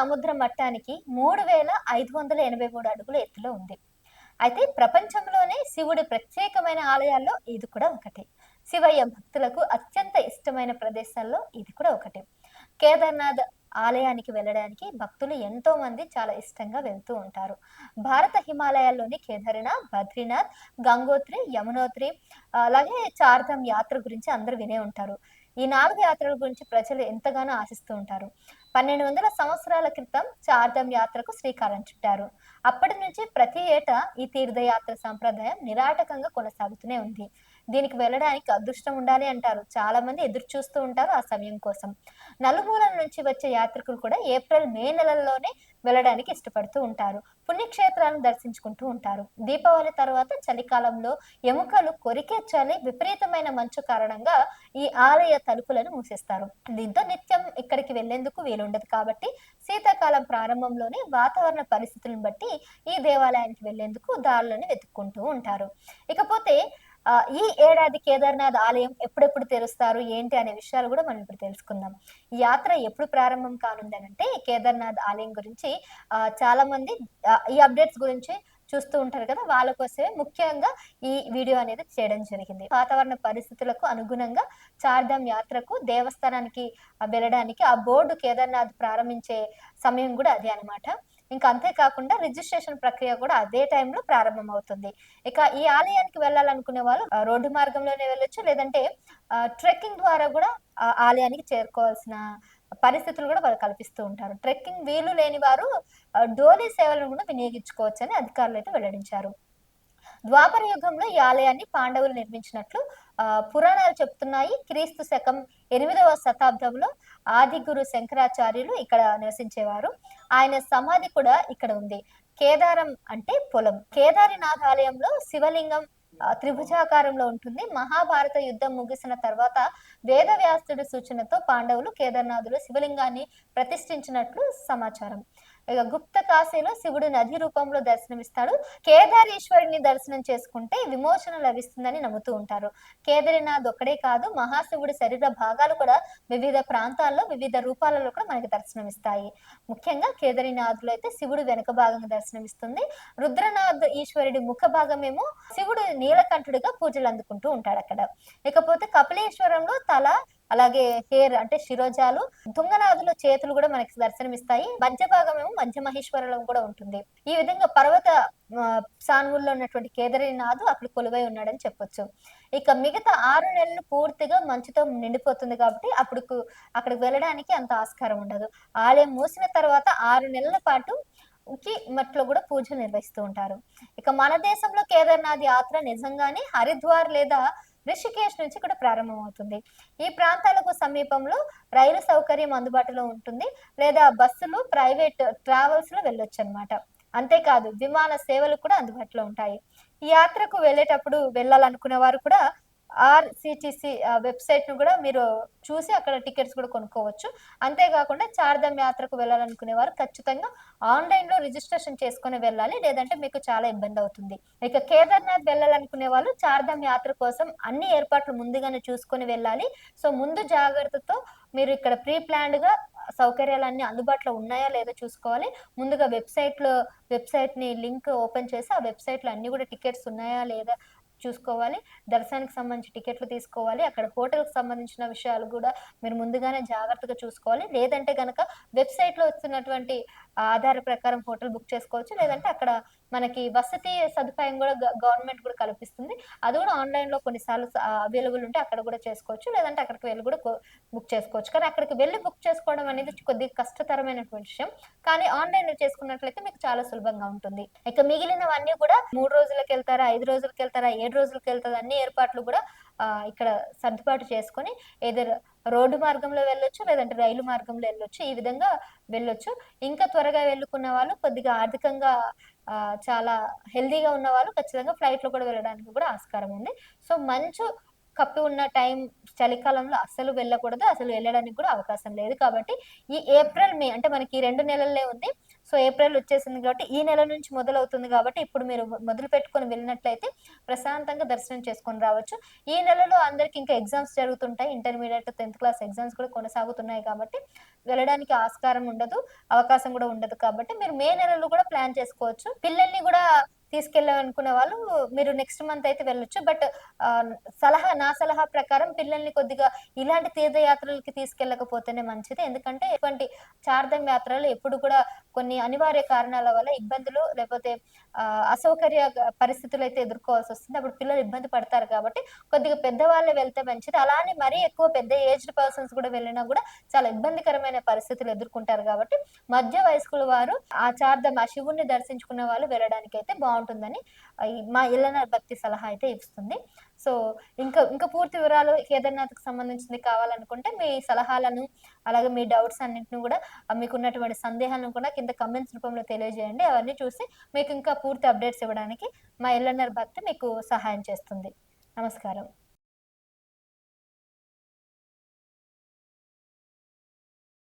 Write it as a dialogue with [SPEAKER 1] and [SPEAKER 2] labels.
[SPEAKER 1] సముద్ర మట్టానికి మూడు వేల ఐదు వందల ఎనభై మూడు అడుగుల ఎత్తులో ఉంది. అయితే ప్రపంచంలోనే శివుడి ప్రత్యేకమైన ఆలయాల్లో ఇది కూడా ఒకటి. శివయ్య భక్తులకు అత్యంత ఇష్టమైన ప్రదేశాల్లో ఇది కూడా ఒకటి. కేదార్నాథ్ ఆలయానికి వెళ్ళడానికి భక్తులు ఎంతో మంది చాలా ఇష్టంగా వెళ్తూ ఉంటారు. భారత హిమాలయాల్లోని కేదార్నాథ్ బద్రీనాథ్ గంగోత్రి యమునోత్రి అలాగే చార్ధామ్ యాత్ర గురించి అందరూ వినే ఉంటారు. ఈ నాలుగు యాత్రల గురించి ప్రజలు ఎంతగానో ఆశిస్తూ ఉంటారు. పన్నెండు వందల సంవత్సరాల క్రితం చార్ధం యాత్రకు శ్రీకారం చుట్టారు. అప్పటి నుంచి ప్రతి ఏటా ఈ తీర్థయాత్ర సంప్రదాయం నిరాటకంగా కొనసాగుతూనే ఉంది. దీనికి వెళ్ళడానికి అదృష్టం ఉండాలి అంటారు. చాలా మంది ఎదురు చూస్తూ ఉంటారు ఆ సమయం కోసం. నలుమూలల నుంచి వచ్చే యాత్రికులు కూడా ఏప్రిల్ మే నెలల్లోనే వెళ్ళడానికి ఇష్టపడుతూ ఉంటారు. పుణ్యక్షేత్రాలను దర్శించుకుంటూ ఉంటారు. దీపావళి తర్వాత చలికాలంలో ఎముకలు కొరికే చలి విపరీతమైన మంచు కారణంగా ఈ ఆలయ తలుపులను మూసేస్తారు. దీంతో నిత్యం ఇక్కడికి వెళ్ళేందుకు వీలుండదు కాబట్టి శీతాకాలం ప్రారంభంలోనే వాతావరణ పరిస్థితులను బట్టి ఈ దేవాలయానికి వెళ్ళేందుకు దారులను వెతుక్కుంటూ ఉంటారు. ఇకపోతే ఈ ఏడాది కేదార్నాథ్ ఆలయం ఎప్పుడెప్పుడు తెరుస్తారు? ఏంటి అనే విషయాలు కూడా మనం ఇప్పుడు తెలుసుకుందాం. యాత్ర ఎప్పుడు ప్రారంభం కానుందనంటే కేదార్నాథ్ ఆలయం గురించి చాలా మంది ఈ అప్డేట్స్ గురించి చూస్తూ ఉంటారు కదా వాళ్ళ కోసమే ముఖ్యంగా ఈ వీడియో అనేది చేయడం జరిగింది. వాతావరణ పరిస్థితులకు అనుగుణంగా చార్ధామ్ యాత్రకు దేవస్థానానికి వెళ్ళడానికి ఆ బోర్డు కేదార్నాథ్ ప్రారంభించే సమయం కూడా అదే అన్నమాట. ఇంకా అంతేకాకుండా రిజిస్ట్రేషన్ ప్రక్రియ కూడా అదే టైంలో ప్రారంభం అవుతుంది ఇక ఈ ఆలయానికి వెళ్ళాలనుకునే వాళ్ళు రోడ్డు మార్గంలోనే వెళ్ళొచ్చు లేదంటే ట్రెక్కింగ్ ద్వారా కూడా ఆలయానికి చేరుకోవాల్సిన పరిస్థితులు కూడా వాళ్ళు కల్పిస్తూ ఉంటారు. ట్రెక్కింగ్ వీలు లేని వారు డోలీ సేవలను కూడా వినియోగించుకోవచ్చని అధికారులు అయితే వెల్లడించారు. ద్వాపర యుగంలో ఈ ఆలయాన్ని పాండవులు నిర్మించినట్లు పురాణాలు చెప్తున్నాయి. క్రీస్తు శకం ఎనిమిదవ శతాబ్దంలో ఆది గురు శంకరాచార్యులు ఇక్కడ నివసించేవారు. ఆయన సమాధి కూడా ఇక్కడ ఉంది. కేదారం అంటే పొలం. కేదారినాథ్ ఆలయంలో శివలింగం త్రిభుజాకారంలో ఉంటుంది. మహాభారత యుద్ధం ముగిసిన తర్వాత వేదవ్యాసుడి సూచనతో పాండవులు కేదార్నాథులు శివలింగాన్ని ప్రతిష్ఠించినట్లు సమాచారం. గుప్త కాశీలో శివుడు నది రూపంలో దర్శనమిస్తాడు. కేదారీశ్వరుడిని దర్శనం చేసుకుంటే విమోచన లభిస్తుందని నమ్ముతూ ఉంటారు. కేదారినాథ్ ఒక్కడే కాదు మహాశివుడి శరీర భాగాలు కూడా వివిధ ప్రాంతాల్లో వివిధ రూపాలలో కూడా మనకి దర్శనమిస్తాయి. ముఖ్యంగా కేదారినాథ్లో అయితే శివుడు వెనుక భాగం దర్శనమిస్తుంది. రుద్రనాథ్ ఈశ్వరుడి ముఖ భాగమేమో శివుడు నీలకంఠుడిగా పూజలు అందుకుంటూ ఉంటాడు అక్కడ. ఇకపోతే కపిలేశ్వరంలో తల అలాగే హేర్ అంటే శిరోజాలు తుంగనాథుల చేతులు కూడా మనకి దర్శనమిస్తాయి. మధ్య భాగం ఏమో మధ్య మహేశ్వరం కూడా ఉంటుంది. ఈ విధంగా పర్వత సానువుల్లో ఉన్నటువంటి కేదారినాథ్ అక్కడ కొలువై ఉన్నాడని చెప్పొచ్చు. ఇక మిగతా ఆరు నెలలు పూర్తిగా మంచుతో నిండిపోతుంది కాబట్టి అప్పుడు అక్కడికి వెళ్ళడానికి అంత ఆస్కారం ఉండదు. ఆలయం మూసిన తర్వాత ఆరు నెలల పాటు కి మట్లో కూడా పూజలు నిర్వహిస్తూ ఉంటారు. ఇక మన దేశంలో కేదార్నాథ్ యాత్ర నిజంగానే హరిద్వార్ లేదా రిషికేష్ నుంచి కూడా ప్రారంభమవుతుంది. ఈ ప్రాంతాలకు సమీపంలో రైలు సౌకర్యం అందుబాటులో ఉంటుంది. లేదా బస్సులు ప్రైవేట్ ట్రావెల్స్లో వెళ్ళొచ్చు అనమాట అంతేకాదు విమాన సేవలు కూడా అందుబాటులో ఉంటాయి. ఈ యాత్రకు వెళ్ళేటప్పుడు వెళ్ళాలనుకునే వారు కూడా ఆర్సిటిసి వెబ్సైట్ను కూడా మీరు చూసి అక్కడ టికెట్స్ కూడా కొనుక్కోవచ్చు. అంతేకాకుండా చార్ధామ్ యాత్రకు వెళ్ళాలనుకునే వారు ఖచ్చితంగా ఆన్లైన్లో రిజిస్ట్రేషన్ చేసుకుని వెళ్ళాలి. లేదంటే మీకు చాలా ఇబ్బంది అవుతుంది. ఇక కేదార్నాథ్ వెళ్ళాలనుకునే వాళ్ళు చార్ధామ్ యాత్ర కోసం అన్ని ఏర్పాట్లు ముందుగానే చూసుకొని వెళ్ళాలి. సో ముందు జాగ్రత్తతో మీరు ఇక్కడ ప్రీ ప్లాన్డ్గా సౌకర్యాలన్నీ అందుబాటులో ఉన్నాయా లేదా చూసుకోవాలి. ముందుగా వెబ్సైట్లో వెబ్సైట్ని లింక్ ఓపెన్ చేసి ఆ వెబ్సైట్లో అన్ని కూడా టికెట్స్ ఉన్నాయా లేదా చూసుకోవాలి. దర్శనానికి సంబంధించి టికెట్లు తీసుకోవాలి. అక్కడ హోటల్కి సంబంధించిన విషయాలు కూడా మీరు ముందుగానే జాగ్రత్తగా చూసుకోవాలి. లేదంటే కనుక వెబ్సైట్లో వస్తున్నటువంటి ఆధార ప్రకారం హోటల్ బుక్ చేసుకోవచ్చు. లేదంటే అక్కడ మనకి వసతి సదుపాయం కూడా గవర్నమెంట్ కూడా కల్పిస్తుంది. అది కూడా ఆన్లైన్లో కొన్నిసార్లు అవైలబుల్ ఉంటే అక్కడ కూడా చేసుకోవచ్చు. లేదంటే అక్కడికి వెళ్ళి కూడా బుక్ చేసుకోవచ్చు. కానీ అక్కడికి వెళ్ళి బుక్ చేసుకోవడం అనేది కొద్దిగా కష్టతరమైనటువంటి విషయం. కానీ ఆన్లైన్లో చేసుకున్నట్లయితే మీకు చాలా సులభంగా ఉంటుంది. ఇక మిగిలినవన్నీ కూడా మూడు రోజులకు వెళ్తారా ఐదు రోజులకు వెళ్తారా ఏడు రోజులకు వెళ్తారా అన్ని ఏర్పాట్లు కూడా ఇక్కడ సర్దుబాటు చేసుకొని ఏదైనా రోడ్డు మార్గంలో వెళ్ళొచ్చు లేదంటే రైలు మార్గంలో వెళ్ళొచ్చు. ఈ విధంగా వెళ్ళొచ్చు. ఇంకా త్వరగా వెళ్ళుకున్న వాళ్ళు కొద్దిగా ఆర్థికంగా చాలా హెల్దీగా ఉన్న వాళ్ళు ఖచ్చితంగా ఫ్లైట్లో కూడా వెళ్ళడానికి కూడా ఆస్కారం ఉంది. సో మంచు కప్పి ఉన్న టైం చలికాలంలో అస్సలు వెళ్ళకూడదు అసలు వెళ్ళడానికి కూడా అవకాశం లేదు. కాబట్టి ఈ ఏప్రిల్ మే అంటే మనకి ఈ రెండు నెలలే ఉంది. సో ఏప్రిల్ వచ్చేసింది కాబట్టి ఈ నెల నుంచి మొదలవుతుంది కాబట్టి ఇప్పుడు మీరు మొదలు పెట్టుకొని వెళ్ళినట్లయితే ప్రశాంతంగా దర్శనం చేసుకొని రావచ్చు. ఈ నెలలో అందరికి ఇంకా ఎగ్జామ్స్ జరుగుతుంటాయి. ఇంటర్మీడియట్ టెన్త్ క్లాస్ ఎగ్జామ్స్ కూడా కొనసాగుతున్నాయి కాబట్టి వెళ్ళడానికి ఆస్కారం ఉండదు అవకాశం కూడా ఉండదు కాబట్టి మీరు మే నెలలో కూడా ప్లాన్ చేసుకోవచ్చు. పిల్లల్ని కూడా తీసుకెళ్ళాలనుకున్న వాళ్ళు మీరు నెక్స్ట్ మంత్ అయితే వెళ్ళొచ్చు. బట్ సలహా నా సలహా ప్రకారం పిల్లల్ని కొద్దిగా ఇలాంటి తీర్థయాత్రలకి తీసుకెళ్ళకపోతేనే మంచిది. ఎందుకంటే ఇటువంటి చార్ధం యాత్రలు ఎప్పుడు కూడా కొన్ని అనివార్య కారణాల వల్ల ఇబ్బందులు లేకపోతే అసౌకర్య పరిస్థితులు అయితే ఎదుర్కోవాల్సి వస్తుంది. అప్పుడు పిల్లలు ఇబ్బంది పడతారు కాబట్టి కొద్దిగా పెద్దవాళ్ళే వెళ్తే మంచిది. అలానే మరీ ఎక్కువ పెద్ద ఏజ్డ్ పర్సన్స్ కూడా వెళ్ళినా కూడా చాలా ఇబ్బందికరమైన పరిస్థితులు ఎదుర్కొంటారు కాబట్టి మధ్య వయస్కుల వారు ఆ చార్ధం ఆ శివుణ్ణి దర్శించుకున్న వాళ్ళు వెళ్ళడానికి అయితే బాగుంటుందని మా ఇళ్ళన భక్తి సలహా అయితే ఇస్తుంది. సో ఇంకా ఇంకా పూర్తి వివరాలు కేదార్నాథ్కి సంబంధించింది కావాలనుకుంటే మీ సలహాలను అలాగే మీ డౌట్స్ అన్నింటిని కూడా మీకున్నటువంటి సందేహాలను కూడా కింద కమెంట్స్ రూపంలో తెలియజేయండి. అవన్నీ చూసి మీకు ఇంకా పూర్తి అప్డేట్స్ ఇవ్వడానికి మా ఎల్ఎన్ఆర్ భక్తి మీకు సహాయం చేస్తుంది. నమస్కారం.